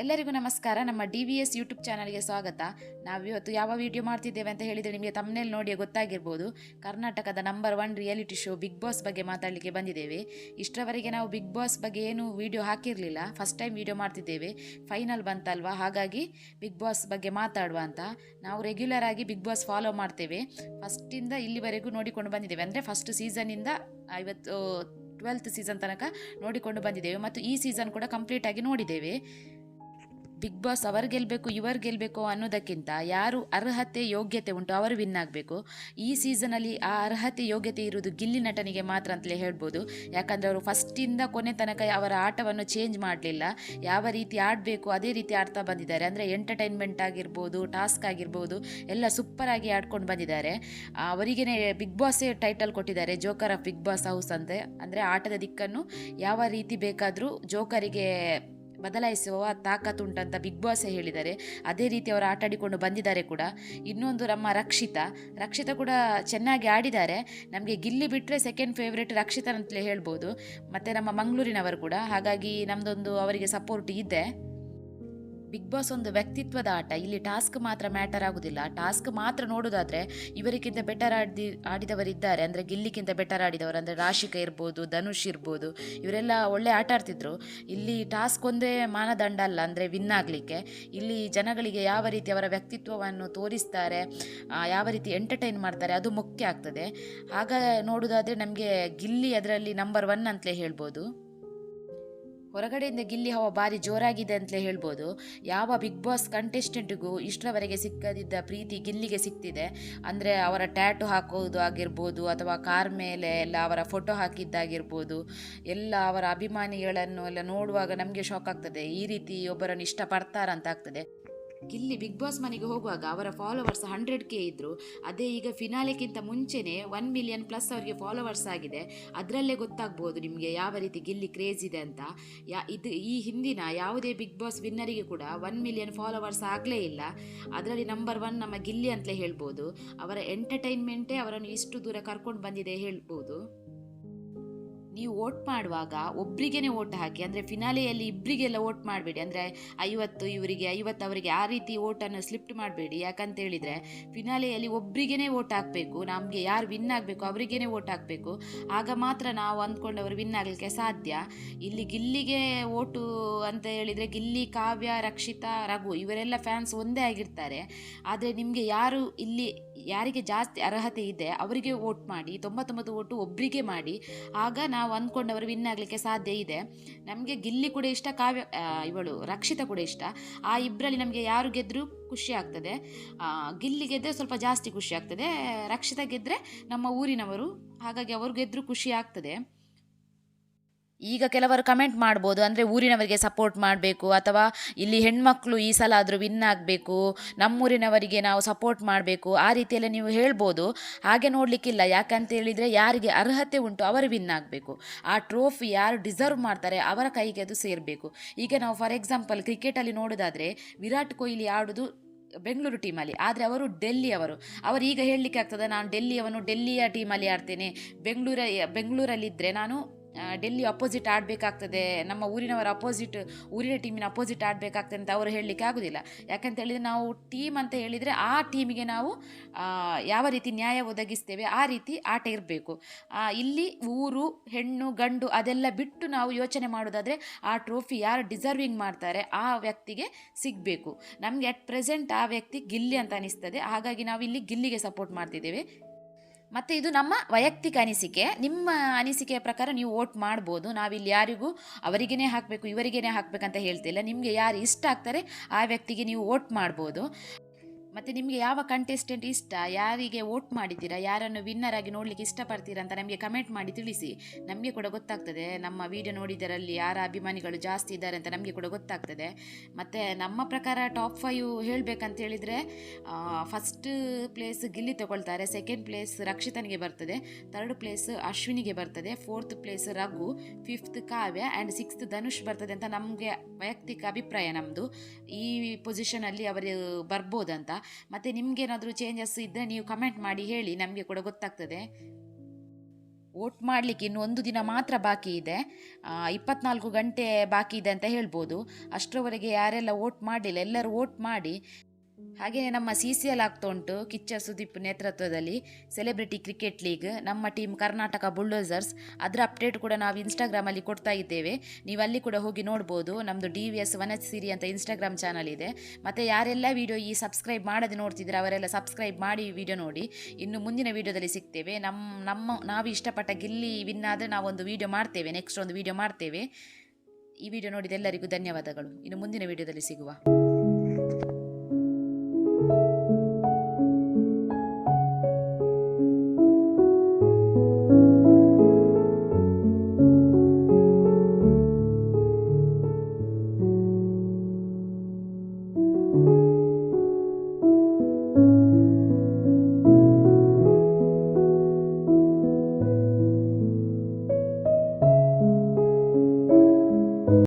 ಎಲ್ಲರಿಗೂ ನಮಸ್ಕಾರ. ನಮ್ಮ ಡಿ ವಿ ಎಸ್ ಯೂಟ್ಯೂಬ್ ಚಾನಲ್ಗೆ ಸ್ವಾಗತ. ನಾವು ಇವತ್ತು ಯಾವ ವಿಡಿಯೋ ಮಾಡ್ತಿದ್ದೇವೆ ಅಂತ ಹೇಳಿದರೆ ನಿಮಗೆ ತಮ್ಮನೇಲಿ ನೋಡಿ ಗೊತ್ತಾಗಿರ್ಬೋದು. ಕರ್ನಾಟಕದ number one reality show Bigg Boss ಬಗ್ಗೆ ಮಾತಾಡಲಿಕ್ಕೆ ಬಂದಿದ್ದೇವೆ. ಇಷ್ಟರವರೆಗೆ ನಾವು ಬಿಗ್ ಬಾಸ್ ಬಗ್ಗೆ ಏನು ವಿಡಿಯೋ ಹಾಕಿರಲಿಲ್ಲ. ಫಸ್ಟ್ ಟೈಮ್ ವಿಡಿಯೋ ಮಾಡ್ತಿದ್ದೇವೆ. ಫೈನಲ್ ಬಂತಲ್ವಾ? ಹಾಗಾಗಿ ಬಿಗ್ ಬಾಸ್ ಬಗ್ಗೆ ಮಾತಾಡುವ ಅಂತ. ನಾವು ರೆಗ್ಯುಲರ್ ಆಗಿ ಬಿಗ್ ಬಾಸ್ ಫಾಲೋ ಮಾಡ್ತೇವೆ. ಫಸ್ಟಿಂದ ಇಲ್ಲಿವರೆಗೂ ನೋಡಿಕೊಂಡು ಬಂದಿದ್ದೇವೆ. ಅಂದರೆ ಫಸ್ಟ್ ಸೀಸನಿಂದ ಐವತ್ತು ಟ್ವೆಲ್ತ್ ಸೀಸನ್ ತನಕ ನೋಡಿಕೊಂಡು ಬಂದಿದ್ದೇವೆ. ಮತ್ತು ಈ ಸೀಸನ್ ಕೂಡ ಕಂಪ್ಲೀಟಾಗಿ ನೋಡಿದ್ದೇವೆ. ಬಿಗ್ ಬಾಸ್ ಅವರು ಗೆಲ್ಲಬೇಕು ಇವರು ಗೆಲ್ಲಬೇಕು ಅನ್ನೋದಕ್ಕಿಂತ ಯಾರು ಅರ್ಹತೆ, ಯೋಗ್ಯತೆ ಉಂಟು ಅವರು ವಿನ್ ಆಗಬೇಕು. ಈ ಸೀಸನಲ್ಲಿ ಆ ಅರ್ಹತೆ, ಯೋಗ್ಯತೆ ಇರುವುದು ಗಿಲ್ಲಿ ನಟನಿಗೆ ಮಾತ್ರ ಅಂತಲೇ ಹೇಳ್ಬೋದು. ಯಾಕಂದರೆ ಅವರು ಫಸ್ಟಿಂದ ಕೊನೆ ತನಕ ಅವರ ಆಟವನ್ನು ಚೇಂಜ್ ಮಾಡಲಿಲ್ಲ. ಯಾವ ರೀತಿ ಆಡಬೇಕು, ಅದೇ ರೀತಿ ಆಡ್ತಾ ಬಂದಿದ್ದಾರೆ. ಅಂದರೆ ಎಂಟರ್ಟೈನ್ಮೆಂಟ್ ಆಗಿರ್ಬೋದು ಟಾಸ್ಕ್ ಆಗಿರ್ಬೋದು, ಎಲ್ಲ ಸೂಪರಾಗಿ ಆಡ್ಕೊಂಡು ಬಂದಿದ್ದಾರೆ. ಅವರಿಗೆ ಬಿಗ್ ಬಾಸೇ ಟೈಟಲ್ ಕೊಟ್ಟಿದ್ದಾರೆ joker of big boss house ಅಂತೆ. ಅಂದರೆ ಆಟದ ದಿಕ್ಕನ್ನು ಯಾವ ರೀತಿ ಬೇಕಾದರೂ ಜೋಕರಿಗೆ ಬದಲಾಯಿಸುವ ತಾಕತ್ತುಂಟಂತ ಬಿಗ್ ಬಾಸ್ ಹೇಳಿದ್ದಾರೆ. ಅದೇ ರೀತಿ ಅವರು ಆಟಾಡಿಕೊಂಡು ಬಂದಿದ್ದಾರೆ ಕೂಡ. ಇನ್ನೊಂದು ನಮ್ಮ ರಕ್ಷಿತಾ. ರಕ್ಷಿತಾ ಕೂಡ ಚೆನ್ನಾಗಿ ಆಡಿದ್ದಾರೆ. ನಮಗೆ ಗಿಲ್ಲಿ ಬಿಟ್ಟರೆ ಸೆಕೆಂಡ್ ಫೇವ್ರೇಟ್ ರಕ್ಷಿತ ಅಂತಲೇ ಹೇಳ್ಬೋದು. ಮತ್ತು ನಮ್ಮ ಮಂಗಳೂರಿನವರು ಕೂಡ. ಹಾಗಾಗಿ ನಮ್ಮದೊಂದು ಅವರಿಗೆ ಸಪೋರ್ಟ್ ಇದೆ. ಬಿಗ್ ಬಾಸ್ ಒಂದು ವ್ಯಕ್ತಿತ್ವದ ಆಟ. ಇಲ್ಲಿ ಟಾಸ್ಕ್ ಮಾತ್ರ ಮ್ಯಾಟರ್ ಆಗೋದಿಲ್ಲ. ಟಾಸ್ಕ್ ಮಾತ್ರ ನೋಡೋದಾದರೆ ಇವರಿಗಿಂತ ಬೆಟರ್ ಆಡಿ ಆಡಿದವರಿದ್ದಾರೆ. ಅಂದರೆ ಗಿಲ್ಲಿಗಿಂತ ಬೆಟರ್ ಆಡಿದವರು. ಅಂದರೆ ರಾಶಿಕ ಇರ್ಬೋದು, ಧನುಷ್ ಇರ್ಬೋದು, ಇವರೆಲ್ಲ ಒಳ್ಳೆ ಆಟ ಆಡ್ತಿದ್ರು. ಇಲ್ಲಿ ಟಾಸ್ಕ್ ಒಂದೇ ಮಾನದಂಡ ಅಲ್ಲ, ಅಂದರೆ ವಿನ್ ಆಗಲಿಕ್ಕೆ. ಇಲ್ಲಿ ಜನಗಳಿಗೆ ಯಾವ ರೀತಿ ಅವರ ವ್ಯಕ್ತಿತ್ವವನ್ನು ತೋರಿಸ್ತಾರೆ ಯಾವ ರೀತಿ ಎಂಟರ್ಟೈನ್ ಮಾಡ್ತಾರೆ, ಅದು ಮುಖ್ಯ ಆಗ್ತದೆ. ಆಗ ನೋಡೋದಾದರೆ ನಮಗೆ ಗಿಲ್ಲಿ ಅದರಲ್ಲಿ ನಂಬರ್ ಒನ್ ಅಂತಲೇ ಹೇಳ್ಬೋದು. ಹೊರಗಡೆಯಿಂದ ಗಿಲ್ಲಿ ಹವ ಭಾರಿ ಜೋರಾಗಿದೆ ಅಂತಲೇ ಹೇಳ್ಬೋದು. ಯಾವ ಬಿಗ್ ಬಾಸ್ ಕಂಟೆಸ್ಟೆಂಟ್ಗೂ ಇಷ್ಟರವರೆಗೆ ಸಿಕ್ಕದಿದ್ದ ಪ್ರೀತಿ ಗಿಲ್ಲಿಗೆ ಸಿಕ್ತಿದೆ. ಅಂದರೆ ಅವರ ಟ್ಯಾಟು ಹಾಕೋದು ಆಗಿರ್ಬೋದು ಅಥವಾ ಕಾರ್ ಮೇಲೆ ಎಲ್ಲ ಅವರ ಫೋಟೋ ಹಾಕಿದ್ದಾಗಿರ್ಬೋದು, ಎಲ್ಲ ಅವರ ಅಭಿಮಾನಿಗಳನ್ನು ಎಲ್ಲ ನೋಡುವಾಗ ನಮಗೆ ಶಾಕ್ ಆಗ್ತದೆ. ಈ ರೀತಿ ಒಬ್ಬರನ್ನು ಇಷ್ಟಪಡ್ತಾರಂತ ಆಗ್ತದೆ. ಗಿಲ್ಲಿ ಬಿಗ್ ಬಾಸ್ ಮನೆಗೆ ಹೋಗುವಾಗ ಅವರ ಫಾಲೋವರ್ಸ್ ಹಂಡ್ರೆಡ್ ಕೆ ಇದ್ದರು ಅದೇ ಈಗ ಫಿನಾಲೆಗಿಂತ ಮುಂಚೆನೇ ಒನ್ ಮಿಲಿಯನ್ ಪ್ಲಸ್ ಅವರಿಗೆ ಫಾಲೋವರ್ಸ್ ಆಗಿದೆ. ಅದರಲ್ಲೇ ಗೊತ್ತಾಗ್ಬೋದು ನಿಮಗೆ ಯಾವ ರೀತಿ ಗಿಲ್ಲಿ ಕ್ರೇಜ್ ಇದೆ ಅಂತ. ಯಾ, ಇದು ಈ ಹಿಂದಿನ ಯಾವುದೇ ಬಿಗ್ ಬಾಸ್ ವಿನ್ನರಿಗೆ ಕೂಡ ಒನ್ ಮಿಲಿಯನ್ ಫಾಲೋವರ್ಸ್ ಆಗಲೇ ಇಲ್ಲ. ಅದರಲ್ಲಿ ನಂಬರ್ ಒನ್ ನಮ್ಮ ಗಿಲ್ಲಿ ಅಂತಲೇ ಹೇಳ್ಬೋದು. ಅವರ ಎಂಟರ್ಟೈನ್ಮೆಂಟೇ ಅವರನ್ನು ಇಷ್ಟು ದೂರ ಕರ್ಕೊಂಡು ಬಂದಿದೆ ಹೇಳ್ಬೋದು. ನೀವು ವೋಟ್ ಮಾಡುವಾಗ ಒಬ್ಬರಿಗೇನೆ ವೋಟ್ ಹಾಕಿ, ಅಂದರೆ ಫಿನಾಲೆಯಲ್ಲಿ ಇಬ್ಬರಿಗೆಲ್ಲ ವೋಟ್ ಮಾಡಬೇಡಿ. ಅಂದರೆ ಐವತ್ತು ಇವರಿಗೆ, ಐವತ್ತು ಅವರಿಗೆ ಆ ರೀತಿ ಓಟನ್ನು ಸ್ಲಿಪ್ಟ್ ಮಾಡಬೇಡಿ. ಯಾಕಂತ ಹೇಳಿದರೆ ಫಿನಾಲೆಯಲ್ಲಿ ಒಬ್ಬರಿಗೇನೆ ವೋಟ್ ಹಾಕಬೇಕು. ನಮಗೆ ಯಾರು ವಿನ್ ಆಗಬೇಕು ಅವರಿಗೇನೆ ವೋಟ್ ಹಾಕಬೇಕು. ಆಗ ಮಾತ್ರ ನಾವು ಅಂದ್ಕೊಂಡವರು ವಿನ್ ಆಗಲಿಕ್ಕೆ ಸಾಧ್ಯ. ಇಲ್ಲಿ ಗಿಲ್ಲಿಗೆ ವೋಟು ಅಂತ ಹೇಳಿದರೆ ಗಿಲ್ಲಿ, ಕಾವ್ಯ, ರಕ್ಷಿತಾ, ರಘು ಇವರೆಲ್ಲ ಫ್ಯಾನ್ಸ್ ಒಂದೇ ಆಗಿರ್ತಾರೆ. ಆದರೆ ನಿಮಗೆ ಯಾರು ಇಲ್ಲಿ, ಯಾರಿಗೆ ಜಾಸ್ತಿ ಅರ್ಹತೆ ಇದೆ ಅವರಿಗೆ ವೋಟ್ ಮಾಡಿ, ತೊಂಬತ್ತೊಂಬತ್ತು ವೋಟು ಒಬ್ಬರಿಗೆ ಮಾಡಿ. ಆಗ ನಾವು ಅಂದ್ಕೊಂಡವರು ವಿನ್ ಆಗಲಿಕ್ಕೆ ಸಾಧ್ಯ ಇದೆ. ನಮಗೆ ಗಿಲ್ಲಿ ಕೂಡ ಇಷ್ಟ, ಕಾವ್ಯ ಇವಳು ರಕ್ಷಿತ ಕೂಡ ಇಷ್ಟ. ಆ ಇಬ್ಬರಲ್ಲಿ ನಮಗೆ ಯಾರು ಗೆದ್ದರೂ ಖುಷಿ ಆಗ್ತದೆ. ಗಿಲ್ಲಿ ಗೆದ್ದರೆ ಸ್ವಲ್ಪ ಜಾಸ್ತಿ ಖುಷಿ ಆಗ್ತದೆ, ರಕ್ಷಿತ ಗೆದ್ದರೆ ನಮ್ಮ ಊರಿನವರು, ಹಾಗಾಗಿ ಅವರು ಗೆದ್ದರೂ ಖುಷಿ ಆಗ್ತದೆ. ಈಗ ಕೆಲವರು ಕಮೆಂಟ್ ಮಾಡ್ಬೋದು, ಅಂದರೆ ಊರಿನವರಿಗೆ ಸಪೋರ್ಟ್ ಮಾಡಬೇಕು, ಅಥವಾ ಇಲ್ಲಿ ಹೆಣ್ಮಕ್ಳು ಈ ಸಲ ಆದರೂ ವಿನ್ ಆಗಬೇಕು, ನಮ್ಮೂರಿನವರಿಗೆ ನಾವು ಸಪೋರ್ಟ್ ಮಾಡಬೇಕು, ಆ ರೀತಿಯೆಲ್ಲ ನೀವು ಹೇಳ್ಬೋದು. ಹಾಗೆ ನೋಡಲಿಕ್ಕಿಲ್ಲ, ಯಾಕಂತ ಹೇಳಿದರೆ ಯಾರಿಗೆ ಅರ್ಹತೆ ಉಂಟು ಅವರು ವಿನ್ ಆಗಬೇಕು. ಆ ಟ್ರೋಫಿ ಯಾರು ಡಿಸರ್ವ್ ಮಾಡ್ತಾರೆ ಅವರ ಕೈಗೆ ಅದು ಸೇರಬೇಕು. ಈಗ ನಾವು ಫಾರ್ ಎಕ್ಸಾಂಪಲ್ ಕ್ರಿಕೆಟಲ್ಲಿ ನೋಡೋದಾದರೆ, ವಿರಾಟ್ ಕೊಹ್ಲಿ ಆಡೋದು ಬೆಂಗಳೂರು ಟೀಮಲ್ಲಿ ಆದರೆ ಅವರು ಡೆಲ್ಲಿ ಅವರು. ಅವರು ಈಗ ಹೇಳಲಿಕ್ಕೆ ಆಗ್ತದೆ ನಾನು ಡೆಲ್ಲಿಯವನು ಡೆಲ್ಲಿಯ ಟೀಮಲ್ಲಿ ಆಡ್ತೇನೆ. ಬೆಂಗಳೂರ ಬೆಂಗಳೂರಲ್ಲಿದ್ದರೆ ನಾನು ಡೆಲ್ಲಿ ಅಪೋಸಿಟ್ ಆಡಬೇಕಾಗ್ತದೆ. ನಮ್ಮ ಊರಿನವರ ಅಪೋಸಿಟ್ ಊರಿನ ಟೀಮಿನ ಅಪೋಸಿಟ್ ಆಡಬೇಕಾಗ್ತದೆ ಅಂತ ಅವರು ಹೇಳಲಿಕ್ಕೆ ಆಗೋದಿಲ್ಲ. ಯಾಕಂತ ಹೇಳಿದರೆ ನಾವು ಟೀಮ್ ಅಂತ ಹೇಳಿದರೆ ಆ ಟೀಮಿಗೆ ನಾವು ಯಾವ ರೀತಿ ನ್ಯಾಯ ಒದಗಿಸ್ತೇವೆ ಆ ರೀತಿ ಆಟ ಇರಬೇಕು. ಇಲ್ಲಿ ಊರು, ಹೆಣ್ಣು, ಗಂಡು ಅದೆಲ್ಲ ಬಿಟ್ಟು ನಾವು ಯೋಚನೆ ಮಾಡೋದಾದರೆ ಆ ಟ್ರೋಫಿ ಯಾರು ಡಿಸರ್ವಿಂಗ್ ಮಾಡ್ತಾರೆ ಆ ವ್ಯಕ್ತಿಗೆ ಸಿಗಬೇಕು. ನಮಗೆ ಅಟ್ ಪ್ರೆಸೆಂಟ್ ಆ ವ್ಯಕ್ತಿ ಗಿಲ್ಲಿ ಅಂತ ಅನಿಸ್ತದೆ. ಹಾಗಾಗಿ ನಾವು ಇಲ್ಲಿ ಗಿಲ್ಲಿಗೆ ಸಪೋರ್ಟ್ ಮಾಡ್ತಿದ್ದೇವೆ. ಮತ್ತು ಇದು ನಮ್ಮ ವೈಯಕ್ತಿಕ ಅನಿಸಿಕೆ. ನಿಮ್ಮ ಅನಿಸಿಕೆಯ ಪ್ರಕಾರ ನೀವು ವೋಟ್ ಮಾಡ್ಬೋದು. ನಾವಿಲ್ಲಿ ಯಾರಿಗೂ ಅವರಿಗೇ ಹಾಕಬೇಕು ಇವರಿಗೇ ಹಾಕಬೇಕಂತ ಹೇಳ್ತಿಲ್ಲ. ನಿಮಗೆ ಯಾರು ಇಷ್ಟ ಆಗ್ತಾರೆ ಆ ವ್ಯಕ್ತಿಗೆ ನೀವು ವೋಟ್ ಮಾಡ್ಬೋದು. ಮತ್ತು ನಿಮಗೆ ಯಾವ ಕಂಟೆಸ್ಟೆಂಟ್ ಇಷ್ಟ? ಯಾರಿಗೆ ವೋಟ್ ಮಾಡಿದ್ದೀರಾ? ಯಾರನ್ನು ವಿನ್ನರ್ ಆಗಿ ನೋಡಲಿಕ್ಕೆ ಇಷ್ಟಪಡ್ತೀರಾ ಅಂತ ನಮಗೆ ಕಮೆಂಟ್ ಮಾಡಿ ತಿಳಿಸಿ. ನಮಗೆ ಕೂಡ ಗೊತ್ತಾಗ್ತದೆ. ನಮ್ಮ ವಿಡಿಯೋ ನೋಡಿದರಲ್ಲಿ ಯಾರ ಅಭಿಮಾನಿಗಳು ಜಾಸ್ತಿ ಇದ್ದಾರೆ ಅಂತ ನಮಗೆ ಕೂಡ ಗೊತ್ತಾಗ್ತದೆ. ಮತ್ತು ನಮ್ಮ ಪ್ರಕಾರ ಟಾಪ್ ಫೈವ್ ಹೇಳಬೇಕಂತ ಹೇಳಿದರೆ ಫಸ್ಟ್ ಪ್ಲೇಸ್ ಗಿಲ್ಲಿ ತಗೊಳ್ತಾರೆ ಸೆಕೆಂಡ್ ಪ್ಲೇಸ್ ರಕ್ಷಿತನಿಗೆ ಬರ್ತದೆ ಥರ್ಡ್ ಪ್ಲೇಸ್ ಅಶ್ವಿನಿಗೆ ಬರ್ತದೆ fourth place Raghu fifth Kavya and sixth Dhanush ಬರ್ತದೆ ಅಂತ ನಮಗೆ ವೈಯಕ್ತಿಕ ಅಭಿಪ್ರಾಯ ನಮ್ಮದು ಈ ಪೊಸಿಷನಲ್ಲಿ ಅವರು ಬರ್ಬೋದಂತ. ಮತ್ತು ನಿಮಗೇನಾದರೂ ಚೇಂಜಸ್ ಇದ್ದರೆ ನೀವು ಕಮೆಂಟ್ ಮಾಡಿ ಹೇಳಿ, ನಮಗೆ ಕೂಡ ಗೊತ್ತಾಗ್ತದೆ. ವೋಟ್ ಮಾಡಲಿಕ್ಕೆ ಇನ್ನು ಒಂದು ದಿನ ಮಾತ್ರ ಬಾಕಿ ಇದೆ. ಇಪ್ಪತ್ನಾಲ್ಕು ಗಂಟೆ ಬಾಕಿ ಇದೆ ಅಂತ ಹೇಳ್ಬೋದು. ಅಷ್ಟರವರೆಗೆ ಯಾರೆಲ್ಲ ವೋಟ್ ಮಾಡಲಿಲ್ಲ, ಎಲ್ಲರೂ ವೋಟ್ ಮಾಡಿ. ಹಾಗೆಯೇ ನಮ್ಮ ಸಿ ಸಿ ಎಲ್ ಆಗ್ತಾ ಉಂಟು. ಕಿಚ್ಚ ಸುದೀಪ್ ನೇತೃತ್ವದಲ್ಲಿ ಸೆಲೆಬ್ರಿಟಿ ಕ್ರಿಕೆಟ್ ಲೀಗ್ ನಮ್ಮ ಟೀಮ್ ಕರ್ನಾಟಕ ಬುಲ್ಡೋಸರ್ಸ್ ಅದರ ಅಪ್ಡೇಟ್ ಕೂಡ ನಾವು ಇನ್ಸ್ಟಾಗ್ರಾಮಲ್ಲಿ ಕೊಡ್ತಾ ಇದ್ದೇವೆ. ನೀವು ಅಲ್ಲಿ ಕೂಡ ಹೋಗಿ ನೋಡ್ಬೋದು. ನಮ್ಮದು ಡಿ ವಿ ಎಸ್ ವನಸ್ ಸಿರಿ ಅಂತ ಇನ್ಸ್ಟಾಗ್ರಾಮ್ ಚಾನಲ್ ಇದೆ. ಮತ್ತು ಯಾರೆಲ್ಲ ವಿಡಿಯೋ ಈ ಸಬ್ಸ್ಕ್ರೈಬ್ ಮಾಡದೆ ನೋಡ್ತಿದ್ರೆ ಅವರೆಲ್ಲ ಸಬ್ಸ್ಕ್ರೈಬ್ ಮಾಡಿ ವಿಡಿಯೋ ನೋಡಿ. ಇನ್ನು ಮುಂದಿನ ವಿಡಿಯೋದಲ್ಲಿ ಸಿಗ್ತೇವೆ. ನಮ್ಮ ನಮ್ಮ, ನಾವು ಇಷ್ಟಪಟ್ಟ ಗಿಲ್ಲಿ ವಿನ್ ಆದರೆ ನಾವೊಂದು ವಿಡಿಯೋ ಮಾಡ್ತೇವೆ. ನೆಕ್ಸ್ಟ್ ಒಂದು ವಿಡಿಯೋ ಮಾಡ್ತೇವೆ. ಈ ವಿಡಿಯೋ ನೋಡಿದ ಎಲ್ಲರಿಗೂ ಧನ್ಯವಾದಗಳು. ಇನ್ನು ಮುಂದಿನ ವಿಡಿಯೋದಲ್ಲಿ ಸಿಗುವ.